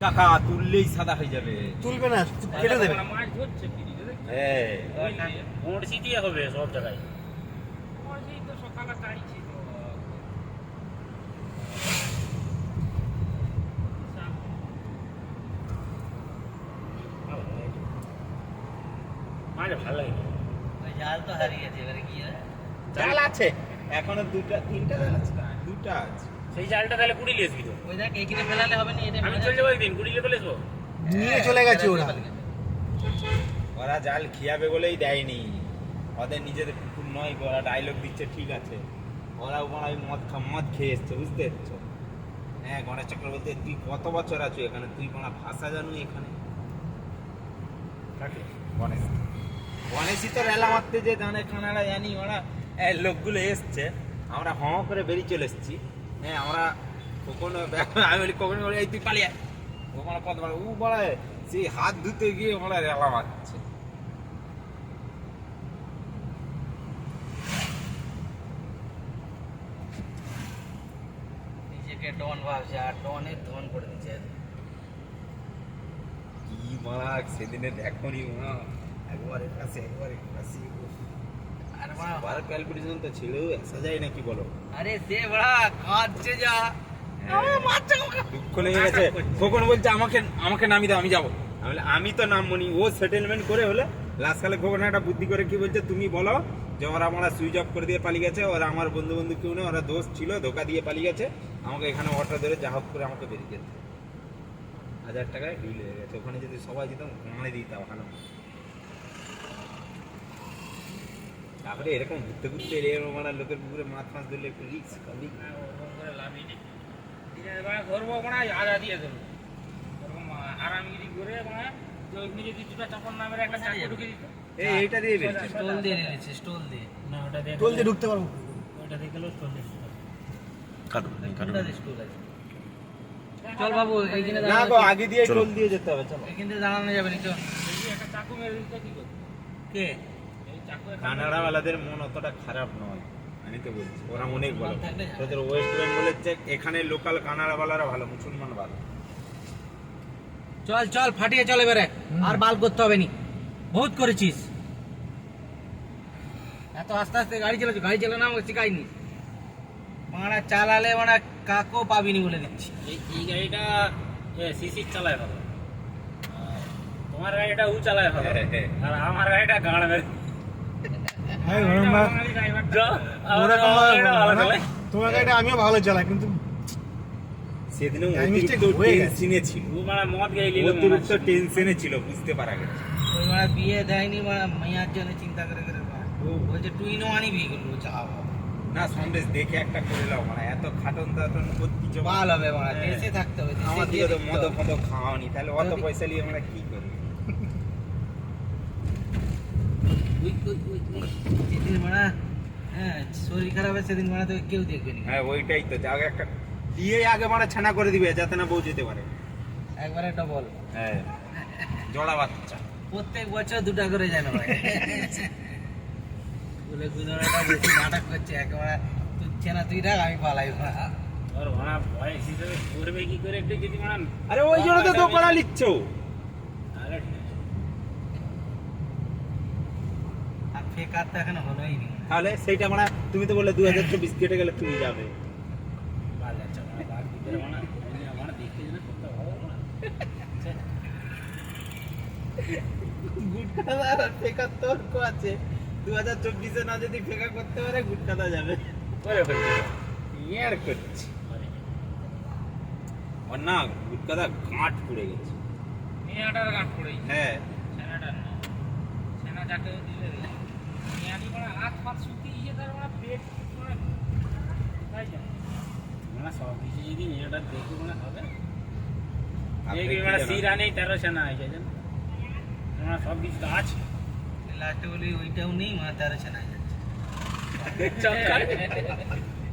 কাকা তুললেই সাদা হয়ে যাবে। তুলবে না কেটে দেবে। মাছ ধরছে হ্যাঁ। ওই দিয়ে হবে সব জায়গায়। আমার তো সকালে তাড়িয়েছি মাছ ভালো লাগে জাল তো হারিয়েছে এবারে কি জাল আছে। এখনও দুটা তিনটা জাল আছে? দুটা আছে। সেই জালটা তাহলে কুড়ি লিয়ে আসবি তো ওই দেখ এইখানে ফেলালে হবে না এটা আমি চলে যাব একদিন কুড়ি লিয়ে ফেলে আসব নিয়ে চলে গেছে ওরা। ওরা জাল খিয়াবে বলেই দেয়নি। ওদের নিজেদের পুকুর নয় ওরা ডায়লগ দিচ্ছে ঠিক আছে। ওরা ওরা ওই মদ খা মদ খেয়ে এসছে বুঝতে পারছ? হ্যাঁ গণেশ চক্রবর্তী তুই কত বছর আছো এখানে? তুই কোনো ভাষা জানো এখানে? গণেশ। গণেশই তো রেলা মারতে যে জানে খানারা জানি ওরা। এ, লোকগুলো এসছে আমরা হ করে বেরিয়ে চলে এসেছি। হ্যাঁ আমরা কখনো আমি বলি কখনো বলি, এই তুই পালিয়ে আয়। ও মানে কত ও বলে সেই হাত ধুতে গিয়ে ওরা রেলা মারছে নিজেকে ডন ভাবছে আর ডনের ধন করে দিচ্ছে। কি মারাক সেদিনে দেখনি মা। একবার কাছে একবার কাছে বার ক্যালকুলেশন তো ছেড়েও আসা যায় নাকি বলো আরে সে বড়া কাঁদছে যা দুঃখ লেগে গেছে খোকন বলছে আমাকে আমাকে নামি দাও আমি যাব। আমি তো নামবো নি। ও সেটেলমেন্ট করে হলে। লাস্ট কালে খোকন একটা বুদ্ধি করে কি বলছে তুমি বলো যে ওরা আমরা সুইচ অফ করে দিয়ে পালিয়ে গেছে ওরা আমার বন্ধু বন্ধু কেউ নেই ওরা দোষ ছিল ধোকা দিয়ে পালিয়ে গেছে। আমাকে এখানে অটো ধরে যা হোক করে আমাকে বেরিয়ে যেতে। হাজার টাকায় ডিল হয়ে গেছে। ওখানে যদি সবাই যেতাম কামড়ে দিতাম ওখানে। তারপরে এরকম ঘুরতে ঘুরতে এরকম মানে লোকের পুকুরে মাছ ফাঁস ধরলে একটু রিক্স করে লাভই নেই। ধরবো মানে আধা দিয়ে আরামগিরি করে মানে এইটা দিয়ে স্টোল দিয়ে নিয়েছে স্টোল দিয়ে। না ওটা দিয়ে টোল দিয়ে ঢুকতে পারব। ওটা দিয়ে গেলেও চল দিয়ে কোনটা দিয়ে স্টোল আছে। চল বাবু এইখানে না গো আগে দিয়ে টোল দিয়ে যেতে হবে চলো। এইখানে দাঁড়ানো যাবে না চল। একটা চাকু মেরে দিত কি? কানাডাওয়ালাদের মন অতটা খারাপ নয় আমি তো বলছি। ওরা অনেক ভালো। তোদের ওয়েস্ট বেঙ্গলের চেয়ে এখানে লোকাল কানাডাওয়ালারা ভালো মুসলমান ভালো। চল চল ফাটিয়ে চল এবারে। আর বাল করতে হবে নি। বহুত করেছিস। এত আস্তে আস্তে গাড়ি চালাচ্ছি গাড়ি চালানো আমাকে শিখাইনি মারা চালালে মানে কাকও পাবিনি বলে দিচ্ছি। এই এই গাড়িটা সিসি চালায় ভালো। তোমার গাড়িটা উ চালায় ভালো। আর আমার গাড়িটা গাড় মেরে হ্যাঁ ওরম বা- যা, আমার ওরকম গাড়িটা ভালো তোমার গাড়িটা আমিও ভালো চালাই কিন্তু সেদিনে হ্যাঁ, mistake অতিরিক্ত হয়ে গেছে। টেনশনে ছিল ও মানে মদ গাই অতিরিক্ত টেনশনে ছিল বুঝতে পারা গেছে ওই মানে বিয়ে দেয়নি মানে মাইয়ার জন্য চিন্তা করে করে। বলছে তুই নো আনিবি এগুলো চালাবো না সন্দেশ দেখে একটা করে নাও মানে এত খাটন টাটন করছি ভালো হবে মানে হ্যাঁ। দেশে থাকতে হবে আমার দিকে তো মদ। ফদ খাওয়ানি তাহলে অত পয়সা নিয়ে আমরা কি করি ওই ওই ওই ওই যেদিন মানে হ্যাঁ শরীর খারাপ হয় সেদিন মানে তোকে কেউ দেখবে না। হ্যাঁ ওইটাই তো আগে একটা দিয়ে আগে মানে ছানা করে দিবে যাতে না বউ যেতে পারে। একবারে ডবল হ্যাঁ জোড়া বাচ্চা। প্রত্যেক বছর দুটা করে জানো ভাই বলে গুজরাটা বেশি নাটক করছে একেবারে তুচ্ছে না তুই রাখ আমি পালাই না ওর ভাড়া বয়স হিসেবে করবে কি করে একটু যদি মানে আরে ওই জন্য তো দোকানা লিখছ তাহলে ঠিক আছে। ফেকার তো এখনও হলোই নি তাহলে সেইটা মানে তুমি তো বললে দু হাজার চব্বিশ কেটে গেলে তুমি যাবে। যেন করতে গুটখাদা ফেকার তর্ক আছে। দু হাজার চব্বিশে না যদি ফেকা করতে পারে গুটখাদা যাবে। ইয়ার করছি? ওর না গুটখাদা গাঁট পুড়ে গেছে। মেয়াটার গাঁট পড়ে হ্যাঁ। সেনাটার না। সেনা যাকে দিলে। ওইটাও নেই মানে তার চক্কর।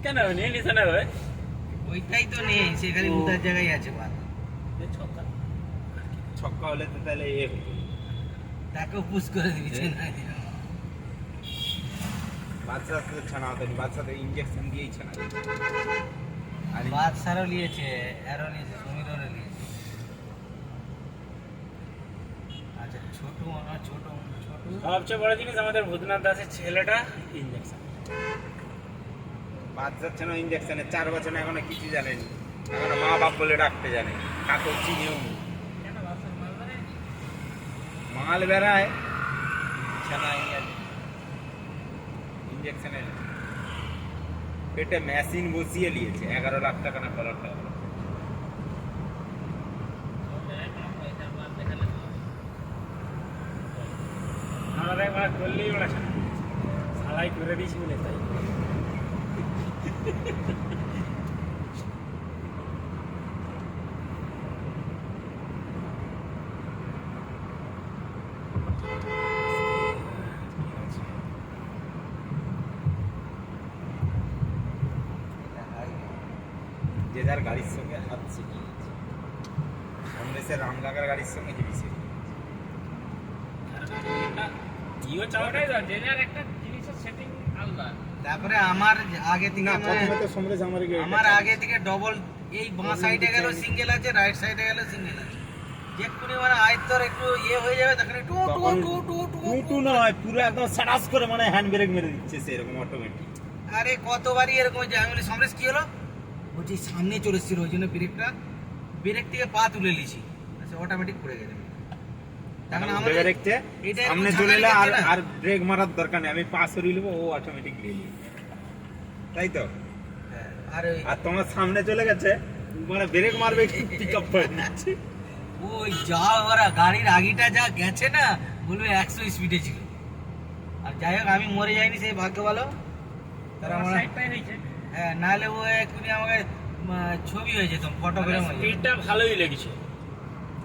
কেন নিয়ে নিছে না ভাই ওইটাই তো নেই সে খালি উদার জায়গায় আছে বাদ ছক্কা ছক্কা হলে তো তাহলে এ হতো। তাকেও পুশ করে দিবি হ্যাঁ। ছানা হতো বাচ্চাতে ইঞ্জেকশন দিয়েই ছানা। আর নিয়েছে এরও নিয়েছে সমীরও নিয়েছে ছোট ছোট ছোট সবচেয়ে বড় জিনিস আমাদের ভূতনাথ দাসের ছেলেটা ইঞ্জেকশন বাদ যাচ্ছে না ইঞ্জেকশনে চার বছর এখনও কিছু জানেনি। এখনও মা বাপ বলে ডাকতে জানে। কাকু চিনেও নি। মাল বেড়ায় ইঞ্জেকশনে পেটে মেশিন বসিয়ে নিয়েছে, এগারো লাখ টাকা না বারো টাকা। করলেই ওরা সালাই করে দিয়েছি বলে তাই। যার গাড়ির সঙ্গে হাত সন্দেশের কাকার গাড়ির সঙ্গে তারপরে আমার আগে থেকে মানে- আমার আগে থেকে ডবল এই বাঁ সাইডে গেল সিঙ্গেল আছে রাইট সাইডে গেল সিঙ্গেল আছে। যেক্ষুনি মানে আয়ত্তর একটু ইয়ে হয়ে যাবে তখন টু টু তখন টু টু টু নয় পুরো একদম করে মানে হ্যান্ড ব্রেক মেরে দিচ্ছে সেরকম অটোমেটিক আরে কতবারই এরকম হয়েছে আমি বলি সমরেশ কি হলো? বলছি সামনে চলে এসেছিল ওই জন্য ব্রেকটা ব্রেক থেকে পা তুলে নিয়েছি। আচ্ছা অটোমেটিক পড়ে গেছে তখন উঠে আমাদের এটা সামনে চলে এলে আর আর ব্রেক মারার দরকার নেই আমি পা সরিয়ে নেব ও অটোমেটিক নিয়ে তাই তো? হ্যাঁ, আর ওই আর তোমার সামনে চলে গেছে মানে ব্রেক মারবে পিক আপ করে নিচ্ছে। ওই যা ওরা গাড়ির আগিটা যা গেছে না বলবে একশো স্পিডে ছিল। আর যাই হোক আমি মরে যাইনি সেই ভাগ্য ভালো। তারা আমার হ্যাঁ নাহলে ও এক্ষুনি আমাকে ছবি হয়ে যেতাম ফটো করে স্পিডটা ভালোই লেগেছে।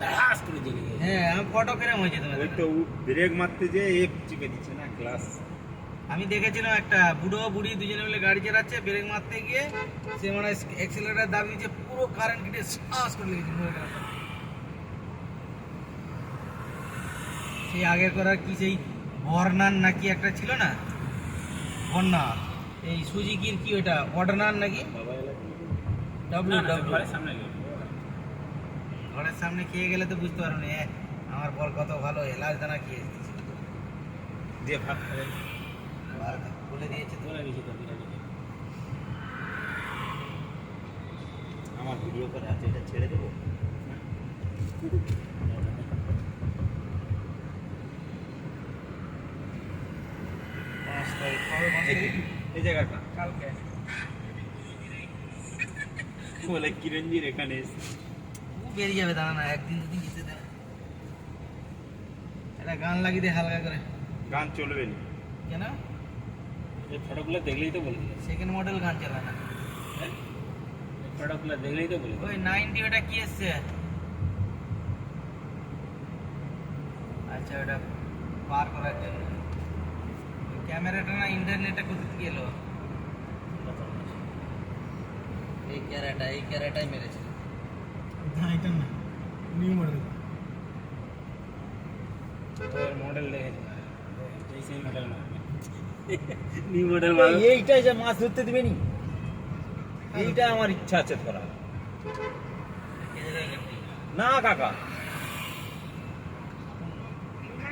ধাস করে দিয়ে গেছে। হ্যাঁ আমি ফটো করে হয়ে যেতাম ওই তো ব্রেক মারতে যে এক চিপে দিচ্ছে না ক্লাস আমি দেখেছিলাম একটা বুড়ো বুড়ি দুজনে মিলে গাড়ি চালাচ্ছে ব্রেক মারতে গিয়ে সে মানে অ্যাক্সিলারেটার দাবি দিচ্ছে পুরো কারেন্ট কেটে শ্বাস করে লেগেছে সেই আগের করার কি সেই বর্নান নাকি একটা ছিল না? বন্যা এই সুজিকির কি ওটা? অর্ডানার নাকি? ডাব্লিউ না, ঘরের সামনে গেল। ঘরের সামনে খেয়ে গেলে তো বুঝতে পারো না আমার বল কত ভালো এলাচ দানা খেয়ে দিয়ে ভাত বলে দিয়েছে তো। বলে দিয়েছি তো আমার ভিডিও করে আছে এটা ছেড়ে দেবো? পাঁচ তারিখ? এই জায়গাটা। কালকে। বলে কিরঞ্জির এখানে ও বেরিয়ে যাবে দাঁড়া না একদিন দুদিন যেতে দেয়। একটা গান লাগিয়ে দে হালকা করে। গান চলবে না। কেন? এই ফটোগুলো দেখলেই তো বলে সেকেন্ড মডেল গান চালা না। ফটোগুলো দেখলেই তো বলে ওই নাইনটি ওটা কি এসছে? আচ্ছা ওটা পার করার জন্য। ক্যামেরাটা না ইন্টারনেটটা কোথা থেকে এলো এই ক্যারাটা এই ক্যারাটাই মেরেছে। না এটা না। New model. ওর মডেল দেখেছে এই সেই মডেল না। নিউ মডেল মানে? এইটাই যে মাছ ধরতে দিবে নি? এইটা আমার ইচ্ছা আছে ধরা না কাকা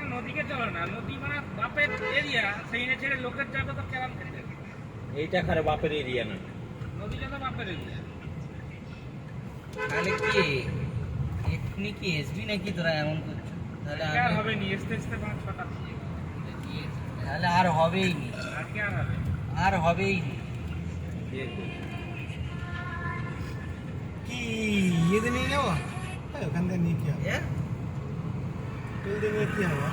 মানে নদীকে চলে না। নদী মানে বাপের এরিয়া সেইনে ছেড়ে লোকের যাবে তো কেরাম এইটা খারে বাপের এরিয়া না। নদী যত বাপের এরিয়া তাহলে কি এক্ষুনি কি এসবি নাকি তোরা এমন করছ? তাহলে আর হবে নি আসতে আসতে পাঁচ ছটা তাহলে আর হবেই নি। আর হবে? আর হবেই নি। কি ইয়েতে নিয়ে যাব? ওখান থেকে নিয়ে কি হবে? এ? দিয়ে নিয়ে কি হবে?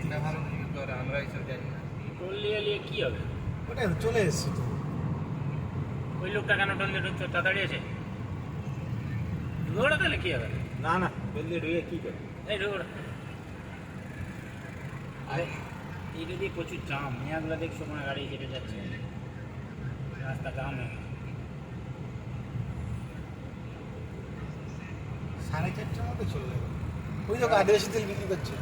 এটা ভালো তুমি করো, আমরা এইসব জানি না। টোল নিয়ে নিয়ে কি হবে? ওটাই তো চলে এসছি তো। ওই লোকটা কেন টোল দিয়ে ঢুকছে তাড়াতাড়ি আছে ঢুকে তাহলে? কি হবে? না না বললে রুয়ে কি করে? এই ঢুকে আরে এইটা দিয়ে প্রচুর জাম। মেয়াগুলো দেখছ কোনো গাড়ি হেঁটে যাচ্ছে? রাস্তা জাম হয়ে সাড়ে চারটার মধ্যে চলে যাবে। ওই দেখো আদিবাসী তেল বিক্রি করছে।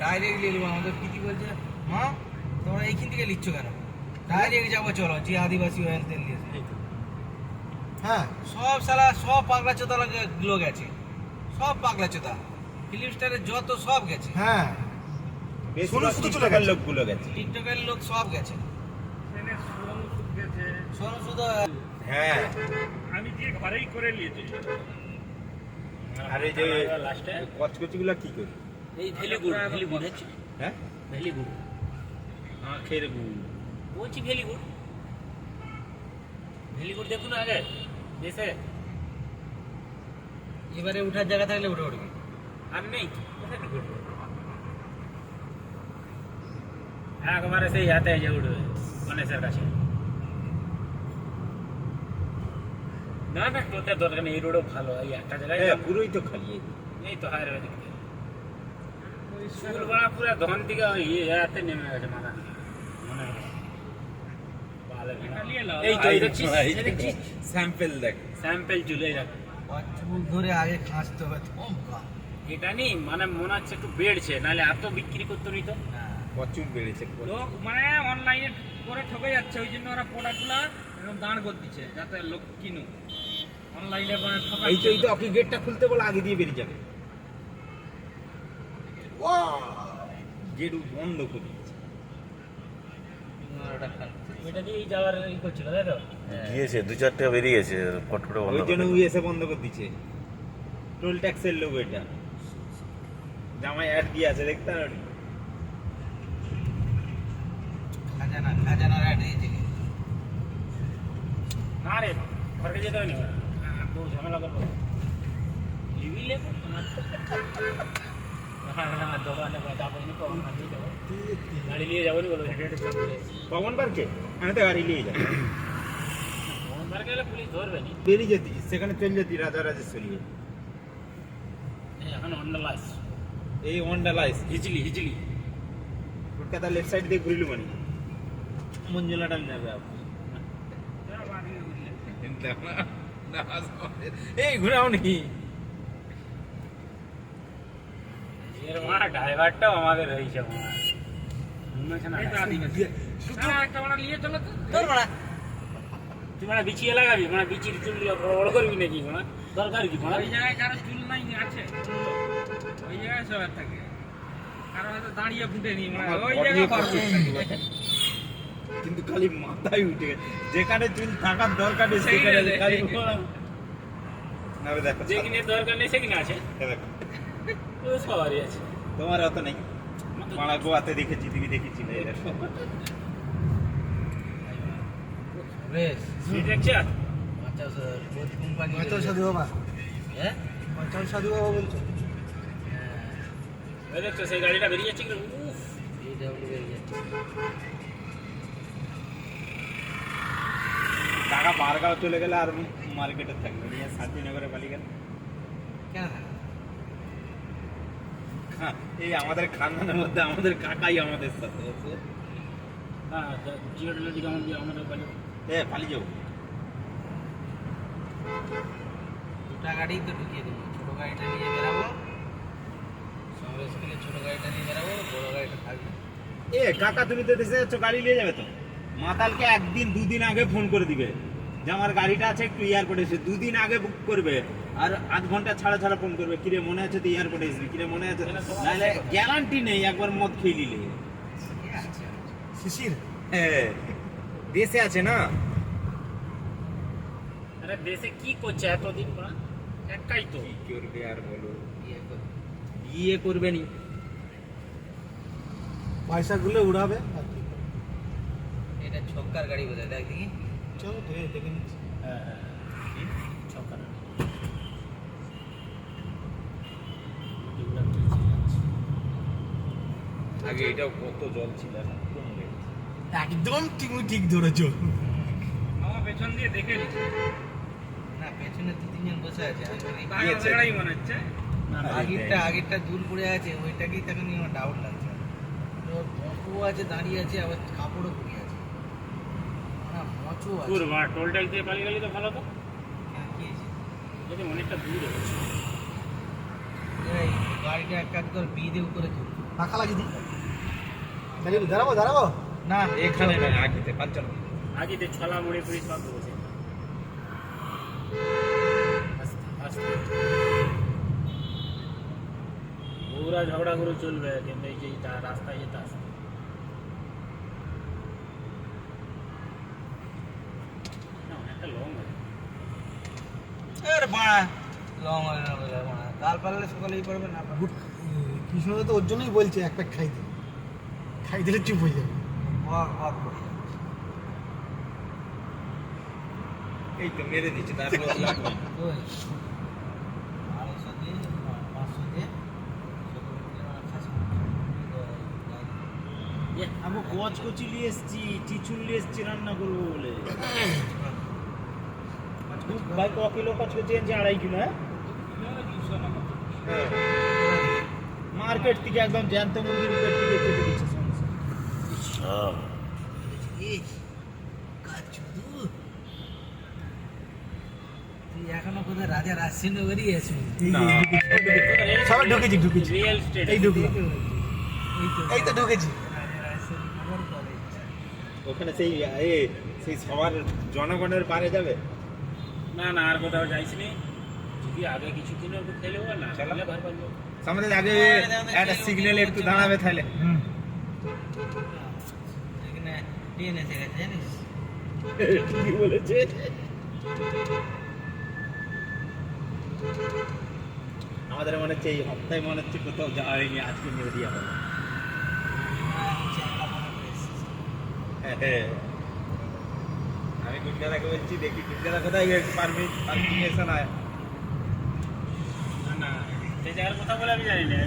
ডাইরেক্ট নিয়ে নেব আমাদের প্রীতি বলছে মা তোমরা এইখান থেকে নিচ্ছ কেন? ডাইরেক্ট যাব চলো যে আদিবাসী অয়েল তেল দিয়েছে। হ্যাঁ। সব সালা সব পাগলা চোতলা গুলো গেছে। সব পাগলা চোদা। ফিল্ম স্টারের যত সব গেছে। হ্যাঁ। শুধু চলে গেছে। লোকগুলো গেছে। টিকটকের লোক সব গেছে। সোনু সুদ শুধু হ্যাঁ। আমি যে ঘরেই করে নিয়েছি। আর যে লাস্টে কচকচি গুলা কি করি? এই ভেলিগুড ভেলিগুড হচ্ছে। হ্যাঁ? ভেলিগুড। আখের গুড় বলছি ভেলিগুড। ভেলিগুড দেখুন আগে দেশে। এবারে উঠার জায়গা থাকলে উঠে উঠবে। আর নেই একবারে সেই হাতে যে উঠবে গণেশের কাছে। না না তোদের দরকার নেই এই রোডও ভালো এই একটা জায়গায় হ্যাঁ পুরোই তো খালি। এই। তো হায় পুরো ধন থেকে নেমে গেছে মাথা মনে ভালো নিয়ে নাও। এই তো এই দেখছিস এই এই দেখছিস স্যাম্পল দেখ। স্যাম্পল চলে এই চুল ধরে আগে খাঁচতে হবে এটা নেই মানে মনে হচ্ছে একটু বেড়ছে নাহলে এত বিক্রি করতে নিত হ্যাঁ। কচুম বেড়েছে লোক মানে অনলাইনে করে ঠকে যাচ্ছে ওই জন্য ওরা প্রোডাক্টগুলো এরকম দাঁড় করে দিচ্ছে যাতে লোক কিনুক। অনলাইনে মানে ঠকা এই তো এই তো ওকে গেটটা খুলতে বলে আগে দিয়ে বেরিয়ে যাবে। গেট বন্ধ করে তাই গিয়েছে দু চারটে বেরিয়ে গেছে ফটফটে বন্ধ ওই জন্য বন্ধ করে দিচ্ছে টোল ট্যাক্সের লোক এটা। জামাই অ্যাড দিয়ে আছে দেখতে পারি খাজানা খাজানার অ্যাড দিয়েছে না রে ঘরে যেতে হবে না বউ ঝামেলা করব তোমার গাড়ি নিয়ে যাব নি বলো। পবন পার্কে আমি তো গাড়ি নিয়ে যাব গেলে পুলিশ ধরবে বেরিয়ে যেতি সেখানে চলে যেতি রাজা রাজেশ্বরী এখন হন্ডা লাইস এই হন্ডা লাইস হিজলি হিজলি কলকাতা লেফট সাইড দিয়ে ঘুরিলু মানে মঞ্জুলা টাইম যাবে আপনি এই ঘুরাও নাকি এর মা ড্রাইভারটাও আমাদের হয়েছে তুই মানে বিছিয়ে লাগাবি মানে বিচির চুলগুলো বড় বড় করবি নাকি? মানে দরকার কি? মানে ওই জায়গায় কারও চুল নাই আছে। ওই জায়গায় সবার থাকে। কারও হয়তো দাঁড়িয়ে ফুটে নি মানে ওই জায়গায় কত পারবে সুন্দর। কিন্তু খালি মাথায় উঠে গেছে। যেখানে চুল থাকার দরকার নেই সেখানে। খালি যেখানে দরকার নেই সেখানে আছে। দেখো। সবারই আছে। তোমার অত নেই। মারা গোয়াতে দেখেছি তুমি দেখেছি না। বেশ আর আচ্ছা স্যার কোম্পানি সাধু বাবা। হ্যাঁ? সাধু বাবা বলছো? দেখছ সেই গাড়িটা বেরিয়ে যাচ্ছে কিন্তু উফ। বিডব্লিউ বেরিয়ে যাচ্ছে। টাকা বারগাঁও চলে গেলে আর মার্কেটে থাকবে নিয়ে শান্তিনগরে পালিয়ে গেল কেন? হ্যাঁ, এই আমাদের খানদানের মধ্যে আমাদের কাকাই আমাদের সাথে আছে। হ্যাঁ আমাদের পালিয়ে যাব? দুটা গাড়ি তো ঢুকিয়ে দেবো। ছোটো গাড়িটা নিয়ে বেরাবো ছোটো গাড়িটা নিয়ে বেরাবো বড় গাড়িটা থাকবে। এ কাকা তুমি তো দেশে গাড়ি নিয়ে যাবে তো? মাতালকে একদিন দুদিন আগে ফোন করে দিবে। যে আমার গাড়িটা আছে একটু এয়ারপোর্টে এসে দুদিন আগে বুক করবে আর আধ ঘণ্টা ছাড়া ছাড়া ফোন করবে কিরে মনে আছে তো এয়ারপোর্টে এসবি কিরে মনে আছে? নাহলে গ্যারান্টি নেই একবার মদ খেয়ে নিলে। শিশির? হ্যাঁ দেশে আছে না? আরে দেশে কি করছে এতদিন পর? একটাই তো। কি করবে আর বলো? ইয়ে বিয়ে করবে নি। পয়সাগুলো উড়াবে। এটা ছক্কার গাড়ি বোধহয় দেখ দেখি। চলো দেখে দেখে নিচ্ছি। হ্যাঁ হ্যাঁ? আগে এটাও কত জল ছিল। একদম তুমি ঠিক ধরেছো। আমার পেছন দিয়ে দেখে নি। না পেছনে দু তিনজন বসে আছে মনে হচ্ছে। আগেরটা আগেরটা দুল পড়ে আছে ওইটাকেই তখন আমার ডাউট লাগছে। মচও আছে দাঁড়িয়ে আছে আবার কাপড়ও পরে আছে না মচও আছে দূর মা টোল ট্যাক্স দিয়ে পালিয়ে গেলে তো ভালো তো? হ্যাঁ? যদি অনেকটা দূর গাড়িটা এক কাজ কর বিয়ে দিয়ে উপরে তুল ফাঁকা লাগিয়ে দিই দিই। দাঁড়াবো দাঁড়াবো? না এখানে না আগিতে পাঁচজন। ছলা মুড়ে পুরি সব বসে আস্তে আস্তে। ঝগড়া করে চলবে কিন্তু এই যে তা- রাস্তায় যেতে আসতে না, অনেকটা লং আছে এর বাড়া লং হয় না বলে বাড়া কাল পারলে সকালেই পারবে না কৃষ্ণ তো ওর জন্যই বলছে এক প্যাক খাই দিই খাই দিলে চুপ হয়ে যাবে। করে এই তো মেরে দিচ্ছে তারপর লাগবে আড়াইশো দিয়ে পাঁচশো দিয়ে সকলে মিলে খাসি আমি কচ কচি নিয়ে এসছি চিচুন নিয়ে এসছি রান্না করব বলে। ভাই ক কিলো কচ কচি এনেছি আড়াই কিলো হ্যাঁ? মার্কেট থেকে একদম জ্যান্ত মুরগির পেট থেকে কেটে দিচ্ছে তুই এখনও কোথায় রাজা আছিস সবাই ঢুকেছি ঢুকেছি। এই তো ঢুকেছি। ওখানে সেই এ সেই সবার জনগণের পারে যাবে? না না আর কোথাও যাইছি নি যদি আগে কিছু কিনে একটু খেলেও না চলো। খেলে ভার পারব। সামনে আগে একটা সিগন্যাল একটু দাঁড়াবে তাহলে। হুম। এখানে ট্রেন এসে জানিস? ঠিকই বলেছে? আমাদের মনে হচ্ছে এই সপ্তাহে মনে হচ্ছে কোথাও যাওয়া হয়নি আজকে নদিয়া হবে আমি গুন্ডাদাকে বলছি দেখি গুন্ডাদা কোথায় পারমিট পারমিশন হয় না না সে জায়গার কথা বলে আমি জানি না